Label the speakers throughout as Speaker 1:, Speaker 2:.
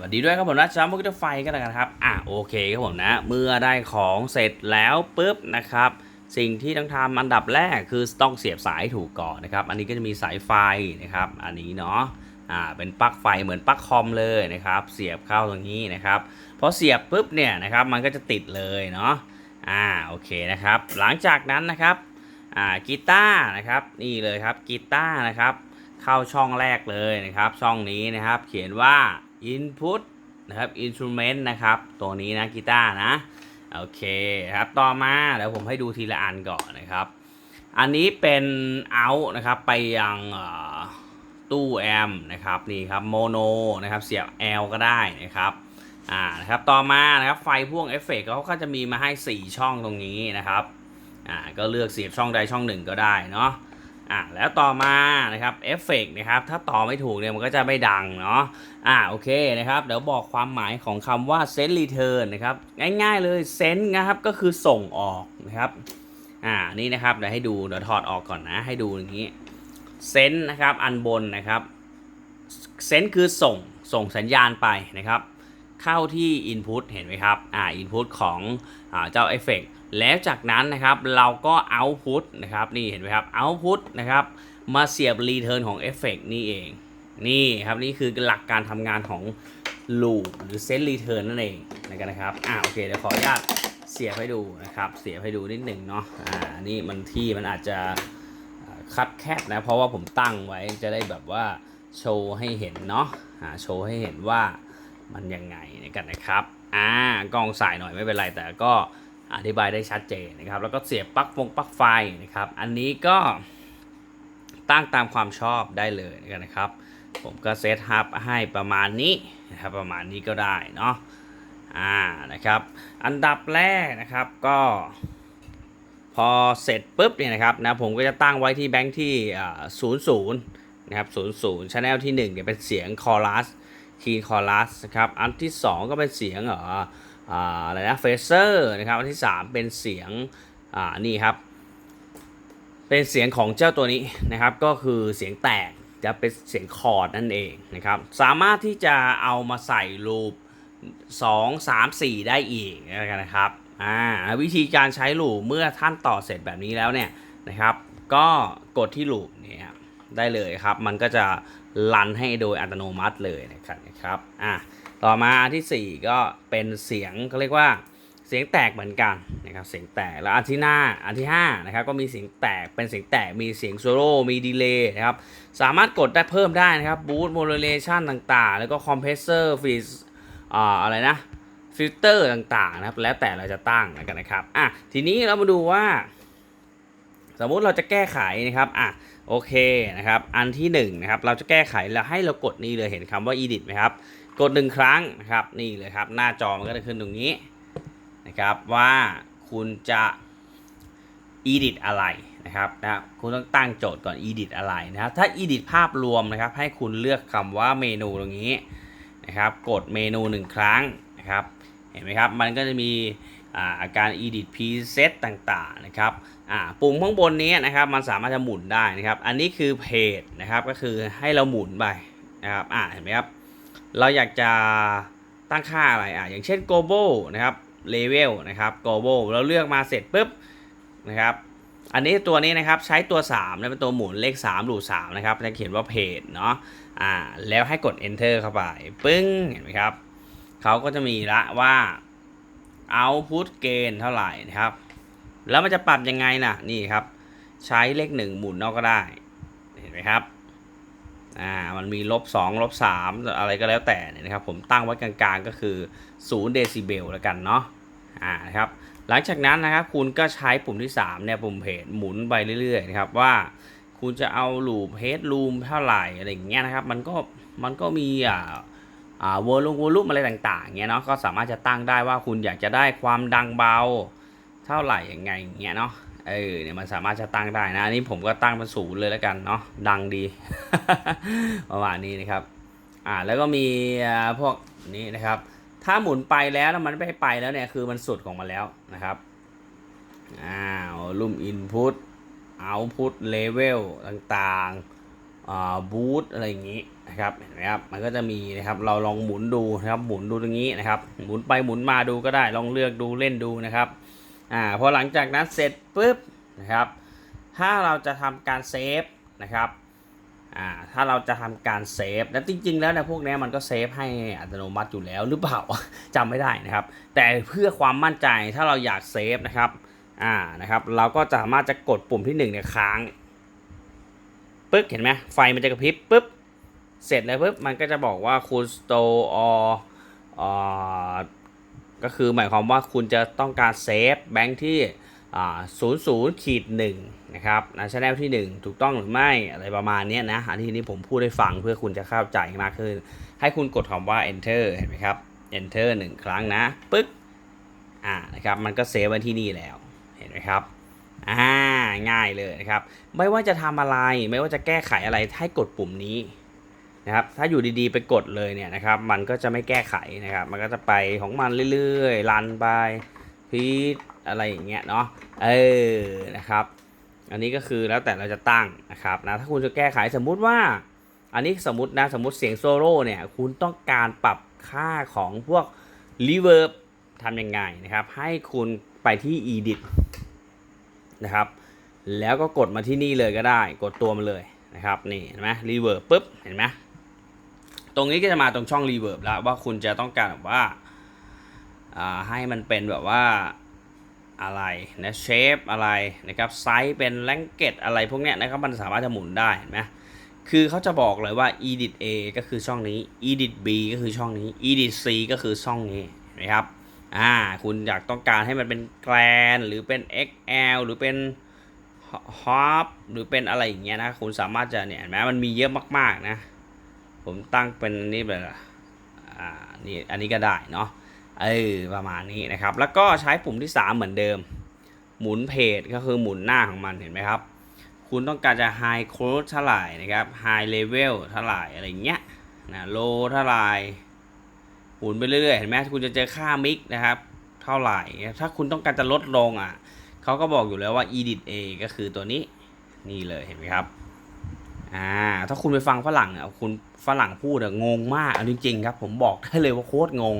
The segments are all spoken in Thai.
Speaker 1: สวัสดีด้วยครับผมนะจ้ามุกจะไฟกันแล้วกันครับ อะโอเคครับผมนะ เมื่อได้ของเสร็จแล้วปุ๊บนะครับ สิ่งที่ต้องทำอันดับแรกคือต้องเสียบสายถูกก่อนนะครับ อันนี้ก็จะมีสายไฟนะครับ อันนี้เนาะ อ่า เป็นปลั๊กไฟเหมือนปลั๊กคอมเลยนะครับ เสียบเข้าตรงนี้นะครับพอเสียบปุ๊บเนี่ยนะครับ มันก็จะติดเลยเนาะ อ่า โอเคนะครับ หลังจากนั้นนะครับ อ่า กีตาร์นะครับ นี่เลยครับ กีตาร์นะครับ เข้าช่องแรกเลยนะครับ ช่องนี้นะครับ เขียนว่า input นะครับ instrument นะครับ ตัวนี้นะกีตาร์นะ โอเคครับ ต่อมาเดี๋ยวผมให้ดูทีละอันก่อนนะครับ อันนี้เป็น out นะครับ ไปยังตู้แอมนะครับนี่ครับโมโนนะครับเสียบ L ก็ได้นะครับอ่านะครับต่อมานะครับไฟพ่วงเอฟเฟกต์เขาก็จะมีมาให้ 4 ช่องตรงนี้นะครับอ่าก็เลือกเสียบช่องใดช่องหนึ่งก็ได้เนาะ อ่าแล้วต่อมานะครับเอฟเฟกต์นะครับถ้าต่อไม่ถูกเนี่ยมันก็จะไม่ดังเนาะอ่าโอเคนะครับเดี๋ยวบอกความหมายของคำว่า send return นนะครับง่ายๆเลย send นะครับก็คือส่งออกนะครับอ่านี่นะครับเดี๋ยวให้ดูเดี๋ยวถอดออกก่อนนะให้ดูอย่างนี้ send นะครับอันบนนะครับ send คือส่งส่งสัญญาณไปนะครับ เข้าที่ input เห็นไหมครับอ่า input ของอ่าเจ้า effect แล้วจากนั้นนะครับเราก็ output นะครับนี่เห็นไหมครับ output นะครับมาเสียบ return ของ effect นี่เอง นี่ครับนี่คือหลักการทำงานของ loop หรือ set return นั่นเองนะครับอ่าโอเคเดี๋ยวขออนุญาตเสียบให้ดูนะครับ เสียบให้ดูนิดหนึ่งเนาะอ่านี่มันที่มันอาจจะคัดแคบนะ เพราะว่าผมตั้งไว้จะได้แบบว่าโชว์ให้เห็นเนาะอ่าโชว์ให้เห็นว่ามันยังไงกันนะครับอ่ากล้องสายหน่อยไม่เป็นไรแต่ก็ อธิบายได้ชัดเจนนะครับ แล้วก็เสียบปลั๊กฟงปลั๊กไฟนะครับ อันนี้ก็ตั้งตามความชอบได้เลยนะครับ ผมก็เซตฮับให้ประมาณนี้นะครับประมาณนี้ก็ได้เนาะอ่านะครับ อันดับแรกนะครับก็พอเสร็จปุ๊บเนี่ยนะครับนะผมก็จะตั้งไว้ที่แบงค์ที่ศูนย์ศูนย์นะครับศูนย์ศูนย์ชแนลที่1เนี่ยเป็นเสียงคอรัสคีย์คอรัสนะครับ อันที่ 2 ก็เป็นเสียงเอ่อ อะไรนะเฟเซอร์นะครับอันที่ 3 เป็นเสียงอ่านี่ครับ เป็นเสียงของเจ้าตัวนี้นะครับ ก็คือเสียงแตกจะเป็นเสียงคอร์ดนั่นเองนะครับ สามารถที่จะเอามาใส่ลูป 2 3 4 ได้อีกนะครับอ่าวิธีการใช้ลูปเมื่อท่านต่อเสร็จแบบนี้แล้วเนี่ยนะครับ ก็กดที่ลูปเนี่ยได้เลยครับ มันก็จะรันให้โดยอัตโนมัติเลยนะครับนะครับอ่า ต่อมาอันที่ 4 ก็เป็นเสียงเขาเรียกว่าเสียงแตกเหมือนกันนะครับเสียงแตกแล้วอันที่หน้าอันที่5นะครับก็มีเสียงแตกเป็นเสียงแตกมีเสียงโซโล่มีดีเลย์นะครับสามารถกดได้เพิ่มได้นะครับบูตโม d เลชันต่างๆ แล้วก็คอมเพรสเซอร์ฟีอ่าอะไรนะฟิลเตอร์ต่างๆนะครับแล้วแต่เราจะตั้งกันนะครับอะทีนี้เรามาดูว่า สมมุติเราจะแก้ไขนะครับอะ โอเคนะครับ อันที่1นงนะครับเราจะแก้ไขแล้วให้เรากดนี่เลยเห็นคำว่า edit ไหมครับ กดหนึ่งครั้งนะครับนี่เลยครับ หน้าจอมันก็จะขึ้นตรงนี้นะครับว่าคุณจะ edit อะไรนะครับนะคุณต้องตั้งโจทย์ก่อน edit อะไรนะครับถ้า edit ภาพรวมนะครับให้คุณเลือกคำว่าเมนูตรงนี้นะครับกดเมนูหนึ่งครั้งนะครับเห็นไหมครับมันก็จะมีอาการ edit preset ต่างๆนะครับ อ่าปุ่มข้างบนนี้นะครับมันสามารถจะหมุนได้นะครับ อันนี้คือเพจนะครับก็คือให้เราหมุนไปนะครับอ่าเห็นไหมครับเราอยากจะตั้งค่าอะไรอะอย่างเช่น global นะครับ level นะครับ global เราเลือกมาเสร็จปุ๊บนะครับอันนี้ตัวนี้นะครับใช้ตัว3นะเป็นตัวหมุนเลข3หรู3นะครับจะเขียนว่าเพจเนาะอ่าแล้วให้กด enter เข้าไปปึ้งเห็นไหมครับเขาก็จะมีละว่า output gain เท่าไหร่นะครับ แล้วมันจะปรับยังไงน่ะนี่ครับ ใช้เลข1หมุนนอกก็ได้ เห็นไหมครับอ่ามันมีลบ2ลบ3อะไรก็แล้วแต่เนี่ยนะครับ ผมตั้งไว้กลางๆก็คือ0เดซิเบลแล้วกันเนาะอ่านะครับหลังจากนั้นนะครับคุณก็ใช้ปุ่มที่3เนี่ยปุ่มเพจหมุนไปเรื่อยๆนะครับว่าคุณจะเอาลูปเฮดลูมเท่าไหร่อะไรอย่างเงี้ยนะครับ มันก็มันก็มีอ่าอ่าวอลลุ่มวอลลุ่มอะไรต่างๆเงี้ยเนาะก็สามารถจะตั้งได้ว่าคุณอยากจะได้ความดังเบา ท่าไหร่ยังไงเงี้ยเนาะเออเนี่ยมันสามารถจะตั้งได้นะอันนี้ผมก็ตั้งเป็นศูนย์เลยแล้วกันเนาะดังดี ประมาณนี้นะครับอ่าแล้วก็มีอ่าพวกนี้นะครับ ถ้าหมุนไปแล้วแล้วมันไม่ไปแล้วเนี่ยคือมันสุดของมันแล้วนะครับอ่าวลุ่มอินพุตเอาพุตเลเวลต่างๆบูทอะไรอย่างนี้นะครับเห็นไหมครับมันก็จะมีนะครับเราลองหมุนดูนะครับหมุนดูตรงนี้นะครับ หมุนไปหมุนมาดูก็ได้ลองเลือกดูเล่นดูนะครับ อ่าพอหลังจากนั้นเสร็จปุ๊บนะครับ ถ้าเราจะทำการเซฟนะครับอ่าถ้าเราจะทำการเซฟแล้วจริง ๆ แล้วเนี่ยพวกนี้มันก็เซฟให้อัตโนมัติอยู่แล้วหรือเปล่าจำไม่ได้นะครับ แต่เพื่อความมั่นใจถ้าเราอยากเซฟนะครับอ่านะครับเราก็สามารถจะกดปุ่มที่หนึ่งเนี่ยค้างปึ๊กเห็นไหมไฟมันจะกระพริบปุ๊บเสร็จแล้วปุ๊บมันก็จะบอกว่าคุณ store or เอ่อ ก็คือหมายความว่าคุณจะต้องการเซฟแบงค์ที่ศูนย์ศูนย์ขีดหนึ่งนะครับนะชแนลที่ 1 ถูกต้องหรือไม่อะไรประมาณนี้นะอันที่นี้ผมพูดให้ฟังเพื่อคุณจะเข้าใจมากขึ้น ให้คุณกดคำว่า enter เห็นไหมครับ enter หนึ่งครั้งนะปึ๊กอ่านะครับมันก็เซฟไว้ที่นี่แล้วเห็นไหมครับอ่าง่ายเลยนะครับ ไม่ว่าจะทำอะไรไม่ว่าจะแก้ไขอะไรให้กดปุ่มนี้ นะครับถ้าอยู่ดีๆไปกดเลยเนี่ยนะครับมันก็จะไม่แก้ไขนะครับ มันก็จะไปของมันเรื่อยๆรันไปพีทอะไรอย่างเงี้ยเนาะเออนะครับ อันนี้ก็คือแล้วแต่เราจะตั้งนะครับนะถ้าคุณจะแก้ไขสมมุติว่า อันนี้สมมตินะสมมติเสียงโซโล่เนี่ยคุณต้องการปรับค่าของพวกรีเวิร์บทำยังไงนะครับ ให้คุณไปที่ edit นะครับ แล้วก็กดมาที่นี่เลยก็ได้ กดตัวมาเลยนะครับ นี่เห็นไหมรีเวิร์บปุ๊บ เห็นไหม ตรงนี้ก็จะมาตรงช่องรีเวิร์บแล้วว่าคุณจะต้องการแบบว่าให้มันเป็นแบบว่าอะไรนะเชฟอะไรนะครับไซส์เป็นแลงเกตอะไรพวกเนี้ยนะครับมันสามารถจะหมุนได้เห็นไหมคือเขาจะบอกเลยว่า edit A ก็คือช่องนี้ edit B ก็คือช่องนี้ edit C ก็คือช่องนี้นไหมครับอ่าคุณอยากต้องการให้มันเป็นแกรนหรือเป็น XL หรือเป็นฮอปหรือเป็นอะไรอย่างเงี้ยนะคุณสามารถจะเนี่ยเห็นไหมมันมีเยอะมากๆนะ ผมตั้งเป็นนี่เลยละอ่านี่อันนี้ก็ได้เนาะเออประมาณนี้นะครับ แล้วก็ใช้ปุ่มที่ 3 เหมือนเดิม หมุนเพจก็คือหมุนหน้าของมันเห็นไหมครับ คุณต้องการจะ high close เท่าไหร่นะครับ high level เท่าไหร่อะไรเงี้ยนะ low เท่าไหร่หมุนไปเรื่อยๆ เห็นไหมคุณจะเจอค่ามิกนะครับ เท่าไหร่ ถ้าคุณต้องการจะลดลงอะเขาก็บอกอยู่แล้วว่า edit A ก็คือตัวนี้นี่เลยเห็นไหมครับ อ่าถ้าคุณไปฟังฝรั่งอะคุณฝรั่งพูดอะงงมากเอาจริงๆครับ ผมบอกได้เลยว่าโคตรงง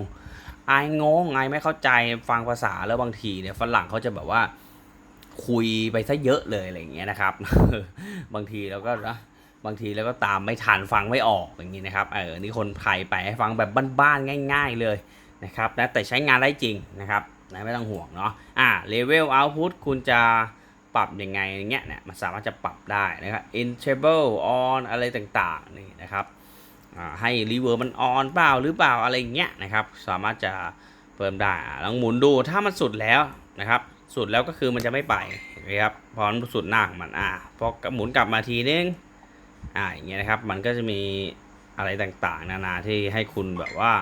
Speaker 1: ไอ้งงไอ้ไม่เข้าใจฟังภาษาแล้วบางทีเนี่ยฝรั่งเขาจะแบบว่าคุยไปซะเยอะเลยอะไรอย่างเงี้ยนะครับ บางทีแล้วก็นะบางทีแล้วก็ตามไม่ทันฟังไม่ออกอย่างนี้นะครับเออนี่คนไทยไปให้ฟังแบบบ้านๆง่าย ๆเลยนะครับนะแต่ใช้งานได้จริงนะครับนะไม่ต้องห่วงเนาะอ่า level output คุณจะ ปรับยังไงอย่างเงี้ยเนี่ยมันสามารถจะปรับได้นะครับ enable on อะไรต่างๆนี่นะครับให้ reverb มัน on เปล่าหรือเปล่าอะไรเงี้ยนะครับ สามารถจะเพิ่มได้ลองหมุนดูถ้ามันสุดแล้วนะครับ สุดแล้วก็คือมันจะไม่ไปนไหมครับพอมันสุดหน้าของมันอ่าพอหมุนกลับมาทีนึงอ่าอย่างเงี้ยนะครับ มันก็จะมีอะไรต่างๆ นานาที่ให้คุณแบบว่า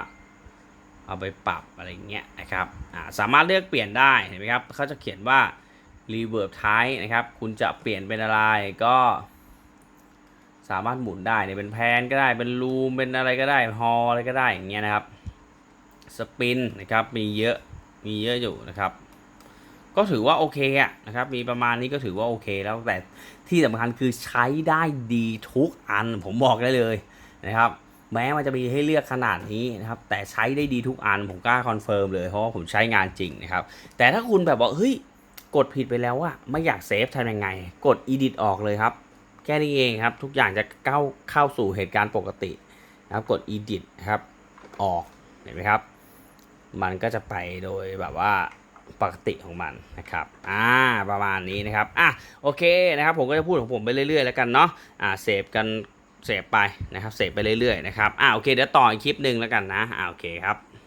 Speaker 1: เอาไปปรับอะไรเงี้ยนะครับอ่าสามารถเลือกเปลี่ยนได้เห็นไหมครับเขาจะเขียนว่า reverb type นะครับ คุณจะเปลี่ยนเป็นอะไรก็ สามารถหมุนได้เนี่ยเป็นแพนก็ได้เป็นรูมเป็นอะไรก็ได้ฮอลอะไรก็ได้อย่างเงี้ยนะครับสปินนะครับมีเยอะมีเยอะอยู่นะครับ ก็ถือว่าโอเคอะนะครับ มีประมาณนี้ก็ถือว่าโอเคแล้วแต่ที่สำคัญคือใช้ได้ดีทุกอันผมบอกได้เลยนะครับแม้มันจะมีให้เลือกขนาดนี้นะครับแต่ใช้ได้ดีทุกอันผมกล้าคอนเฟิร์มเลยเพราะว่าผมใช้งานจริงนะครับแต่ถ้าคุณแบบว่าเฮ้ย กดผิดไปแล้วว่าไม่อยากเซฟทำยังไง กด edit ออกเลยครับ แค่นี้เองครับ ทุกอย่างจะเข้าเข้าสู่เหตุการณ์ปกตินะครับ กด edit ครับ ออก เห็นไหมครับ มันก็จะไปโดยแบบว่าปกติของมันนะครับ อ่า ประมาณนี้นะครับ อะ โอเคนะครับ ผมก็จะพูดของผมไปเรื่อยๆแล้วกันเนาะ อ่า เสพกัน เสพไปนะครับ เสพไปเรื่อยๆนะครับ อ่า โอเค เดี๋ยวต่ออีกคลิปหนึ่งแล้วกันนะ อ่า โอเคครับ